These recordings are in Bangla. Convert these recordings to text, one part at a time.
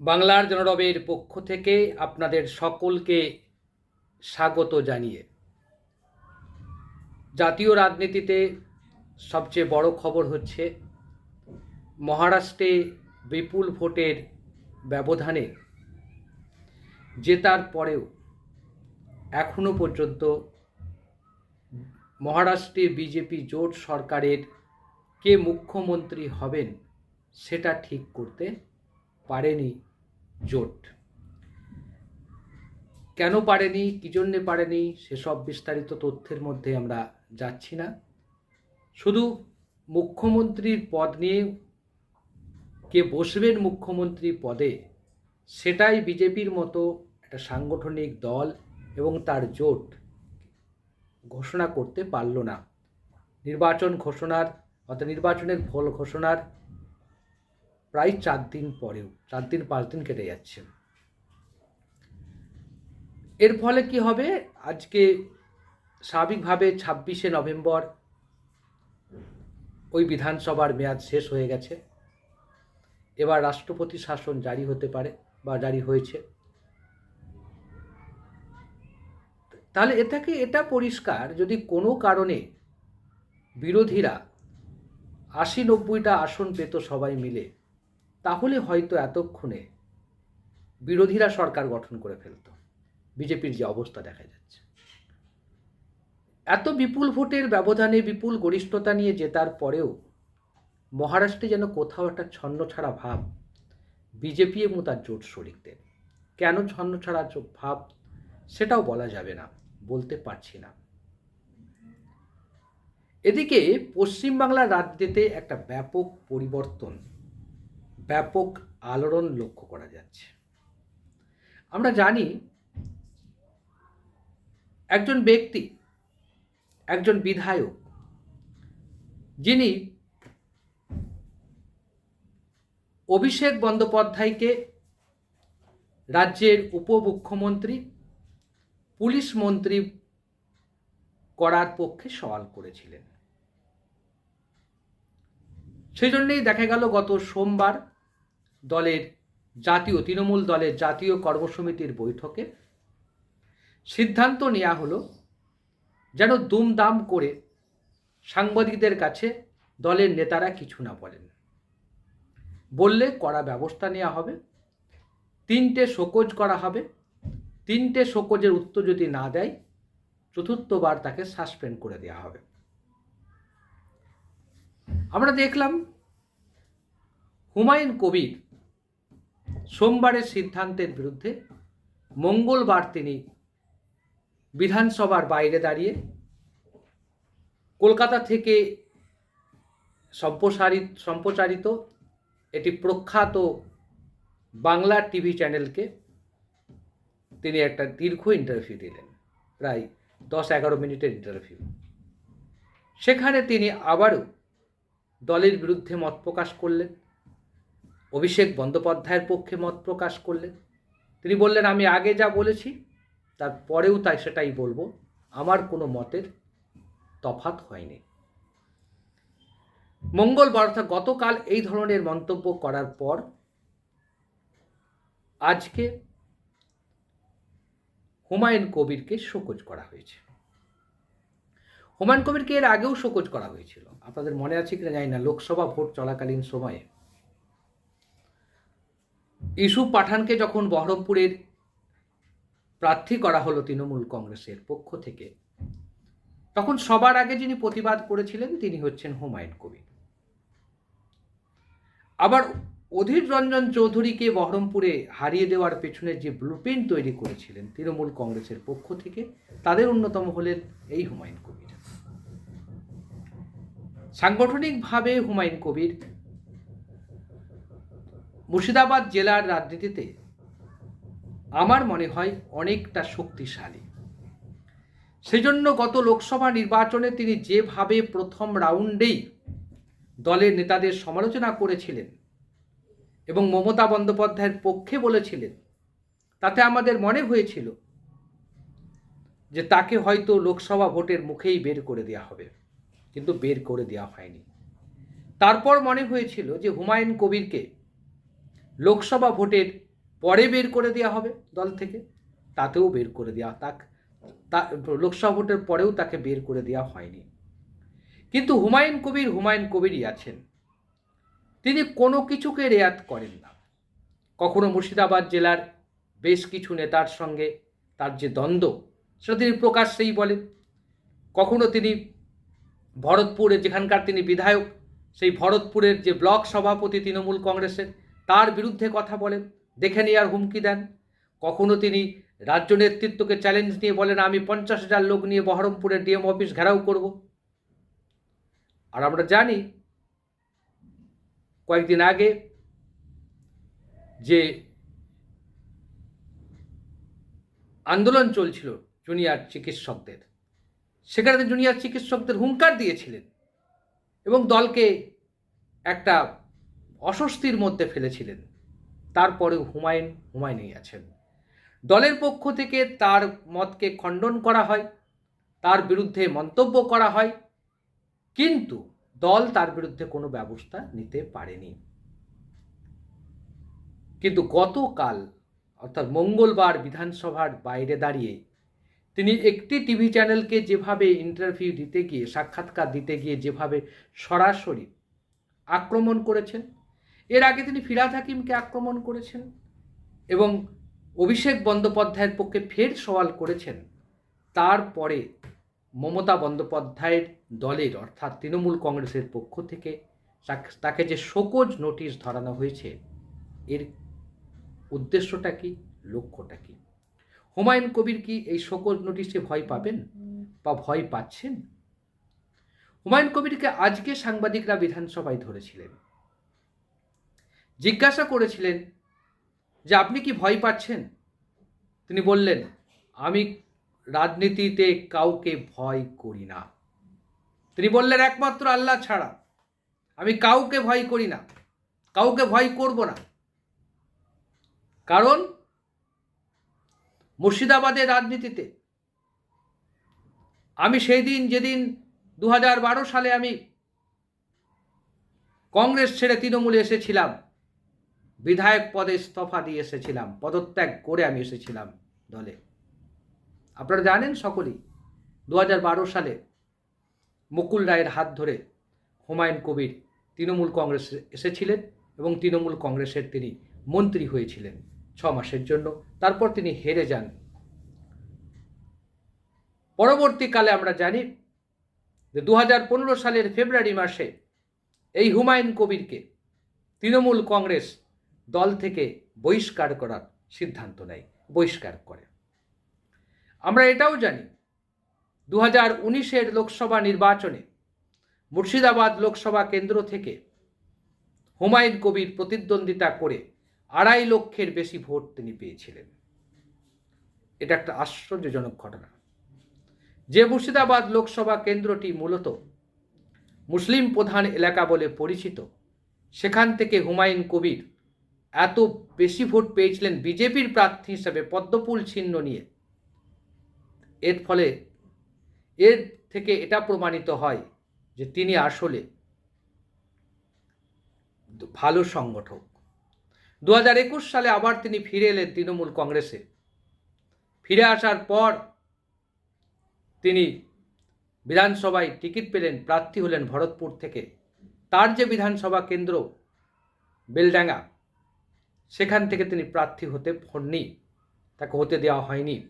বাংলার জনরবের পক্ষ থেকে আপনাদের সকলকে স্বাগত জানিয়ে। জাতীয় রাজনীতিতে সবচেয়ে বড় খবর হচ্ছে, মহারাষ্ট্রে বিপুল ভোটের ব্যবধানে জেতার পরেও এখনও পর্যন্ত মহারাষ্ট্রে বিজেপি জোট সরকারের কে মুখ্যমন্ত্রী হবেন সেটা ঠিক করতে পারেনি জোট। কেন পারেনি, কী জন্যে পারেনি, সেসব বিস্তারিত তথ্যের মধ্যে আমরা যাচ্ছি না। শুধু মুখ্যমন্ত্রীর পদ নিয়ে কে বসবেন মুখ্যমন্ত্রী পদে, সেটাই বিজেপির মতো একটা সাংগঠনিক দল এবং তার জোট ঘোষণা করতে পারল না। নির্বাচন ঘোষণার অর্থাৎ নির্বাচনের ফল ঘোষণার প্রায় চার দিন পরেও, চার দিন, পাঁচ দিন কেটে যাচ্ছে। এর ফলে কি হবে? আজকে স্বাভাবিকভাবে ছাব্বিশে নভেম্বর ওই বিধানসভার মেয়াদ শেষ হয়ে গেছে। এবার রাষ্ট্রপতি শাসন জারি হতে পারে বা জারি হয়েছে। তাহলে এ থেকে এটা পরিষ্কার যদি কোনো কারণে বিরোধীরা আশি নব্বইটা আসন পেত সবাই মিলে তাহলে হয়তো এতক্ষণে বিরোধীরা সরকার গঠন করে ফেলত, বিজেপির যে অবস্থা দেখা যাচ্ছে। এত বিপুল ভোটের ব্যবধানে, বিপুল গরিষ্ঠতা নিয়ে জেতার পরেও মহারাষ্ট্রে যেন কোথাও একটা ছন্ন ছাড়া ভাব, বিজেপি এবং তার জোট শরিকদের কেন ছন্ন ছাড়া ভাব সেটাও বলা যাবে না, বলতে পারছি না। এদিকে পশ্চিমবাংলার রাজ্যেতে একটা ব্যাপক পরিবর্তন ব্যাপক আলোড়ন লক্ষ্য করা যাচ্ছে। আমরা জানি একজন ব্যক্তি, একজন বিধায়ক, যিনি অভিষেক বন্দ্যোপাধ্যায়কে রাজ্যের উপমুখ্যমন্ত্রী, পুলিশ মন্ত্রী করার পক্ষে সওয়াল করেছিলেন। সেই জন্যেই দেখা গেল গত সোমবার দলের জাতীয়, তৃণমূল দলের জাতীয় কর্মসমিতির বৈঠকে সিদ্ধান্ত নেওয়া হলো যেন দুমদাম করে সাংবাদিকদের কাছে দলের নেতারা কিছু না বলেন। বললে কড়া ব্যবস্থা নেওয়া হবে, তিনটে শোকজ করা হবে, তিনটে শোকজের উত্তর যদি না দেয়, চতুর্থবার তাকে সাসপেন্ড করে দেওয়া হবে। আমরা দেখলাম হুমায়ুন কবির সোমবারের সিদ্ধান্তের বিরুদ্ধে মঙ্গলবার তিনি বিধানসভার বাইরে দাঁড়িয়ে কলকাতা থেকে সম্প্রসারিত, সম্প্রচারিত এটি প্রখ্যাত বাংলা টিভি চ্যানেলকে তিনি একটা দীর্ঘ ইন্টারভিউ দিলেন, প্রায় দশ এগারো মিনিটের ইন্টারভিউ সেখানে তিনি আবারও দলের বিরুদ্ধে মত প্রকাশ করলেন। অভিষেক বন্দ্যোপাধ্যায়ের পক্ষে মত প্রকাশ করলেন। তিনি বললেন, আমি আগে যা বলেছি তারপরেও তাই সেটাই বলব। আমার কোনো মতের তফাত হয়নি। মঙ্গলবার অর্থাৎ গতকাল এই ধরনের মন্তব্য করার পর আজকে হুমায়ুন কবিরকে শোকজ করা হয়েছে। হুমায়ুন কবিরকে এর আগেও শোকজ করা হয়েছিল। আপনাদের মনে আছে কিনা জানি না। লোকসভা ভোট চলাকালীন সময়ে ইস্যু পাঠানকে যখন বহরমপুরের প্রার্থী করা হলো তৃণমূল কংগ্রেসের পক্ষ থেকে, তখন সবার আগে যিনি প্রতিবাদ করেছিলেন তিনি হচ্ছেন হুমায়ুন কবির। আবার অধীর রঞ্জন চৌধুরীকে বহরমপুরে হারিয়ে দেওয়ার পেছনে যে ব্লুপ্রিন্ট তৈরি করেছিলেন তৃণমূল কংগ্রেসের পক্ষ থেকে, তাদের অন্যতম হলেন এই হুমায়ুন কবির। সাংগঠনিকভাবে হুমায়ুন কবির মুর্শিদাবাদ জেলার রাজনীতিতে আমার মনে হয় অনেকটা শক্তিশালী। সেজন্য গত লোকসভা নির্বাচনে তিনি যেভাবে প্রথম রাউন্ডেই দলের নেতাদের সমালোচনা করেছিলেন এবং মমতা বন্দ্যোপাধ্যায়ের পক্ষে বলেছিলেন, তাতে আমাদের মনে হয়েছিল যে তাকে হয়তো লোকসভা ভোটের মুখেই বের করে দেওয়া হবে, কিন্তু বের করে দেওয়া হয়নি। তারপর মনে হয়েছিল যে হুমায়ুন কবিরকে লোকসভা ভোটের পরে বের করে দেওয়া হবে দল থেকে। তাতেও বের করে দেওয়া তাক, তা, লোকসভা ভোটের পরেও তাকে বের করে দেওয়া হয়নি। কিন্তু হুমায়ুন কবির, হুমায়ুন কবিরই আছেন। তিনি কোনো কিছুকে রেয়াত করেন না। কখনো মুর্শিদাবাদ জেলার বেশ কিছু নেতার সঙ্গে তার যে দ্বন্দ্ব, সেটা তিনি প্রকাশ্যেই বলেন। কখনো তিনি ভরতপুরে, যেখানকার তিনি বিধায়ক, সেই ভরতপুরের যে ব্লক সভাপতি তৃণমূল কংগ্রেসের তার বিরুদ্ধে কথা বলেন, দেখে নেওয়ার হুমকি দেন। কখনো তিনি রাজ্য নেতৃত্বকে চ্যালেঞ্জ নিয়ে বলেন, আমি পঞ্চাশ হাজার লোক নিয়ে বহরমপুরের ডিএম অফিস ঘেরাও করব। আর আমরা জানি, কয়েকদিন আগে যে আন্দোলন চলছিল জুনিয়র চিকিৎসকদের, সেখানে জুনিয়র চিকিৎসকদের হুঙ্কার দিয়েছিলেন এবং দলকে একটা অস্বস্তির মধ্যে ফেলেছিলেন। তারপরেও হুমায়ুন হুমায়ুনই আছেন। দলের পক্ষ থেকে তার মতকে খণ্ডন করা হয়, তার বিরুদ্ধে মন্তব্য করা হয়, কিন্তু দল তার বিরুদ্ধে কোনো ব্যবস্থা নিতে পারেনি। কিন্তু গতকাল, অর্থাৎ মঙ্গলবার বিধানসভার বাইরে দাঁড়িয়ে তিনি একটি টিভি চ্যানেলকে যেভাবে ইন্টারভিউ দিতে গিয়ে, সাক্ষাৎকার দিতে গিয়ে যেভাবে সরাসরি আক্রমণ করেছেন এর আগে তিনি ফিরাদ হাকিমকে আক্রমণ করেছেন এবং অভিষেক বন্দ্যোপাধ্যায়ের পক্ষে ফের সওয়াল করেছেন। তারপরে মমতা বন্দ্যোপাধ্যায়ের দলের, অর্থাৎ তৃণমূল কংগ্রেসের পক্ষ থেকে তাকে যে শোকজ নোটিশ ধরানো হয়েছে, এর উদ্দেশ্যটা কি, লক্ষ্যটা কি? হুমায়ুন কবির কি এই শোকজ নোটিশে ভয় পাবেন বা ভয় পাচ্ছেন? হুমায়ুন কবিরকে আজকে সাংবাদিকরা বিধানসভায় ধরেছিলেন। জিজ্ঞাসা করেছিলেন যে আপনি কি ভয় পাচ্ছেন? তিনি বললেন, আমি রাজনীতিতে কাউকে ভয় করি না। তিনি বললেন, একমাত্র আল্লাহ ছাড়া আমি কাউকে ভয় করি না, কাউকে ভয় করব না। কারণ মুর্শিদাবাদের রাজনীতিতে আমি সেই দিন, যেদিন দু সালে আমি কংগ্রেস ছেড়ে তৃণমূলে এসেছিলাম বিধায়ক পদে ইস্তফা দিয়ে এসেছিলাম, পদত্যাগ করে আমি এসেছিলাম দলে। আপনারা জানেন সকলেই দু সালে মুকুল রায়ের হাত ধরে হুমায়ুন কবির তৃণমূল কংগ্রেসে এসেছিলেন এবং তৃণমূল কংগ্রেসের তিনি মন্ত্রী হয়েছিলেন ছ মাসের জন্য। তারপর তিনি হেরে যান। পরবর্তীকালে আমরা জানি যে দু হাজার পনেরো সালের ফেব্রুয়ারি মাসে এই হুমায়ুন কবিরকে তৃণমূল কংগ্রেস দল থেকে বহিষ্কার করার সিদ্ধান্ত নেয়, বহিষ্কার করে। আমরা এটাও জানি দু হাজার উনিশের লোকসভা নির্বাচনে মুর্শিদাবাদ লোকসভা কেন্দ্র থেকে হুমায়ুন কবির প্রতিদ্বন্দ্বিতা করে আড়াই লক্ষের বেশি ভোট তিনি পেয়েছিলেন। এটা একটা আশ্চর্যজনক ঘটনা। যে মুর্শিদাবাদ লোকসভা কেন্দ্রটি মূলত মুসলিম প্রধান এলাকা বলে পরিচিত, সেখান থেকে হুমায়ুন কবির এত বেশি ভোট পেয়েছিলেন বিজেপির প্রার্থী হিসেবে পদ্মপুল ছিন্ন নিয়ে। এর ফলে এর থেকে এটা প্রমাণিত হয় যে তিনি আসলে ভালো সংগঠক। দু হাজার একুশ সালে আবার তিনি ফিরে এলেন তৃণমূল কংগ্রেসে। ফিরে আসার পর তিনি বিধানসভায় টিকিট পেলেন, প্রার্থী হলেন ভরতপুর থেকে। তার যে বিধানসভা কেন্দ্র, বেলডাঙ্গা সেখান থেকে তিনি প্রার্থী হতে হননি। তাকে হতে দেওয়া হয়নি।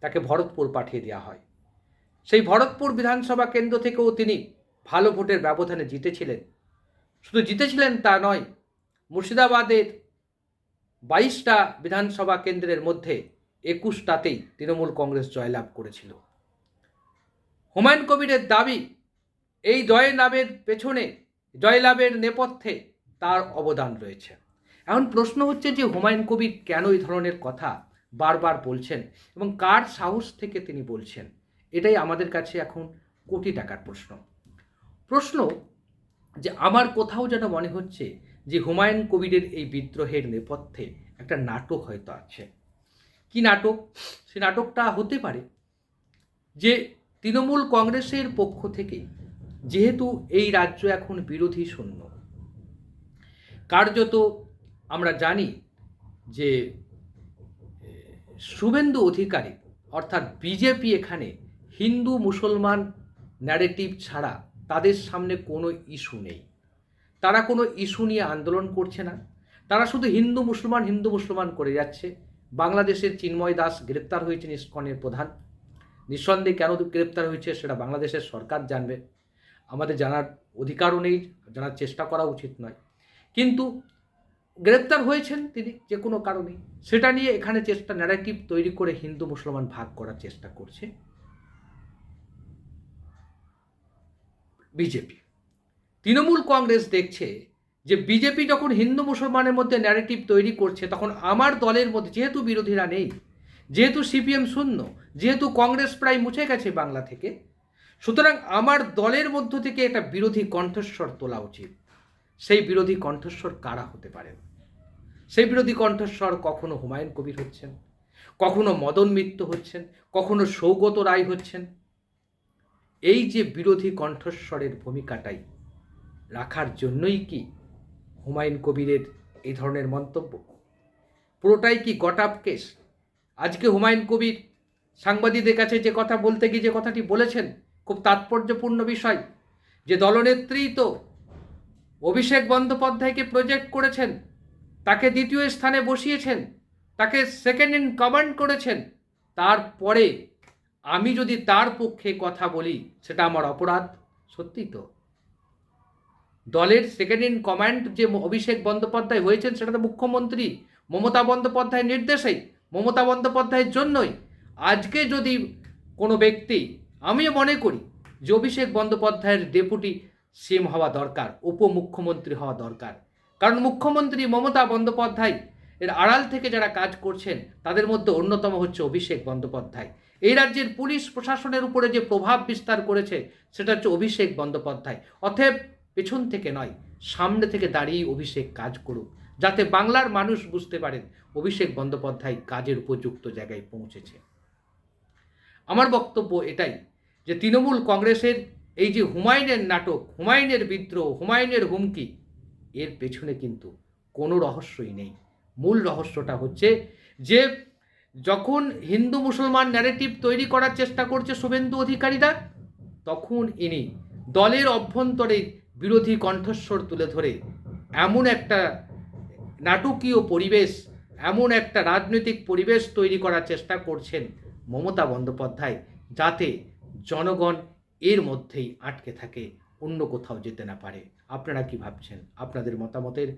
তাকে ভরতপুর পাঠিয়ে দেওয়া হয়। সেই ভরতপুর বিধানসভা কেন্দ্র থেকেও তিনি ভালো ভোটের ব্যবধানে জিতেছিলেন। শুধু জিতেছিলেন তা নয়, মুর্শিদাবাদের বাইশটা বিধানসভা কেন্দ্রের মধ্যে একুশটাতেই তৃণমূল কংগ্রেস জয়লাভ করেছিল। হুমায়ুন কবিরের দাবি, এই জয়লাভের পেছনে জয়লাভের নেপথ্যে তার অবদান রয়েছে। এখন প্রশ্ন হচ্ছে যে হুমায়ুন কবির কেন এই ধরনের কথা বারবার বলছেন এবং কার সাহস থেকে তিনি বলছেন? এটাই আমাদের কাছে এখন কোটি টাকার প্রশ্ন। প্রশ্ন যে আমার কোথাও যেন মনে হচ্ছে যে হুমায়ুন কবিরের এই বিদ্রোহের নেপথ্যে একটা নাটক হয়তো আছে। কি নাটক? সে নাটকটা হতে পারে যে তৃণমূল কংগ্রেসের পক্ষ থেকে যেহেতু এই রাজ্য এখন বিরোধী শূন্য কার্যত আমরা জানি যে শুভেন্দু অধিকারী, অর্থাৎ বিজেপি এখানে হিন্দু মুসলমান ন্যারেটিভ ছাড়া তাদের সামনে কোনো ইস্যু নেই। তারা কোনো ইস্যু নিয়ে আন্দোলন করছে না। তারা শুধু হিন্দু মুসলমান হিন্দু মুসলমান করে যাচ্ছে। বাংলাদেশের চিন্ময় দাস গ্রেপ্তার হয়েছেন ইস্কনের প্রধান। নিঃসন্দেহে কেন গ্রেপ্তার হয়েছে সেটা বাংলাদেশের সরকার জানবে। আমাদের জানার অধিকারও নেই, জানার চেষ্টা করা উচিত নয়। কিন্তু গ্রেপ্তার হয়েছেন তিনি যে কোনো কারণে সেটা নিয়ে এখানে চেষ্টা ন্যারেটিভ তৈরি করে হিন্দু মুসলমান ভাগ করার চেষ্টা করছে বিজেপি। তৃণমূল কংগ্রেস দেখছে যে বিজেপি যখন হিন্দু মুসলমানের মধ্যে ন্যারেটিভ তৈরি করছে, তখন আমার দলের মধ্যে যেহেতু বিরোধীরা নেই, যেহেতু সিপিএম শূন্য, যেহেতু কংগ্রেস প্রায় মুছে গেছে বাংলা থেকে, সুতরাং আমার দলের মধ্য থেকে একটা বিরোধী কণ্ঠস্বর তোলা উচিত। সেই বিরোধী কণ্ঠস্বর কারা হতে পারেন? সেই বিরোধী কণ্ঠস্বর কখনো হুমায়ুন কবির হচ্ছেন? কখনো মদন মিত্র হচ্ছেন? কখনো সৌগত রায় হচ্ছেন? এই যে বিরোধী কণ্ঠস্বরের ভূমিকাটাই রাখার জন্যই কি হুমায়ুন কবিরের এই ধরনের মন্তব্য? পুরোটাই কি গটাপ কেস? আজকে হুমায়ুন কবির সাংবাদিকদের কাছে যে কথা বলতে গিয়ে যে কথাটি বলেছেন, খুব তাৎপর্যপূর্ণ বিষয়। যে দলনেত্রী তো অভিষেক বন্দ্যোপাধ্যায়কে প্রজেক্ট করেছেন তাকে দ্বিতীয় স্থানে বসিয়েছেন, তাকে সেকেন্ড ইন কমান্ড করেছেন। তারপরে আমি যদি তার পক্ষে কথা বলি, সেটা আমার অপরাধ সত্যি তো। দলের সেকেন্ড ইন কমান্ড যে অভিষেক বন্দ্যোপাধ্যায় হয়েছেন, সেটা তো মুখ্যমন্ত্রী মমতা বন্দ্যোপাধ্যায়ের নির্দেশেই, মমতা বন্দ্যোপাধ্যায়ের জন্যই। আজকে যদি কোনো ব্যক্তি, আমিও মনে করি যে অভিষেক বন্দ্যোপাধ্যায়ের ডেপুটি সিএম হওয়া দরকার, উপমুখ্যমন্ত্রী হওয়া দরকার। কারণ মুখ্যমন্ত্রী মমতা বন্দ্যোপাধ্যায় এর আড়াল থেকে যারা কাজ করছেন, তাদের মধ্যে অন্যতম হচ্ছে অভিষেক বন্দ্যোপাধ্যায়। এই রাজ্যের পুলিশ প্রশাসনের উপরে যে প্রভাব বিস্তার করেছে, সেটা হচ্ছে অভিষেক বন্দ্যোপাধ্যায়। অতএব পেছন থেকে নয়, সামনে থেকে দাঁড়িয়ে অভিষেক কাজ করুক, যাতে বাংলার মানুষ বুঝতে পারেন অভিষেক বন্দ্যোপাধ্যায় কাজের উপযুক্ত জায়গায় পৌঁছেছে। আমার বক্তব্য এটাই যে তৃণমূল কংগ্রেসের এই যে হুমায়ুনের নাটক, হুমায়ুনের বিদ্রোহ, হুমায়ুনের হুমকি এর পেছনে কিন্তু কোনো রহস্যই নেই। মূল রহস্যটা হচ্ছে যে যখন হিন্দু মুসলমান ন্যারেটিভ তৈরি করার চেষ্টা করছে শুভেন্দু অধিকারীরা, তখন ইনি দলের অভ্যন্তরে বিরোধী কণ্ঠস্বর তুলে ধরে এমন একটা নাটকীয় পরিবেশ, এমন একটা রাজনৈতিক পরিবেশ তৈরি করার চেষ্টা করছেন মমতা বন্দ্যোপাধ্যায় যাতে জনগণ এর মধ্যেই আটকে থাকে, অন্য কোথাও যেতে না পারে। আপনারা কি ভাবছেন? আপনাদের মতামতের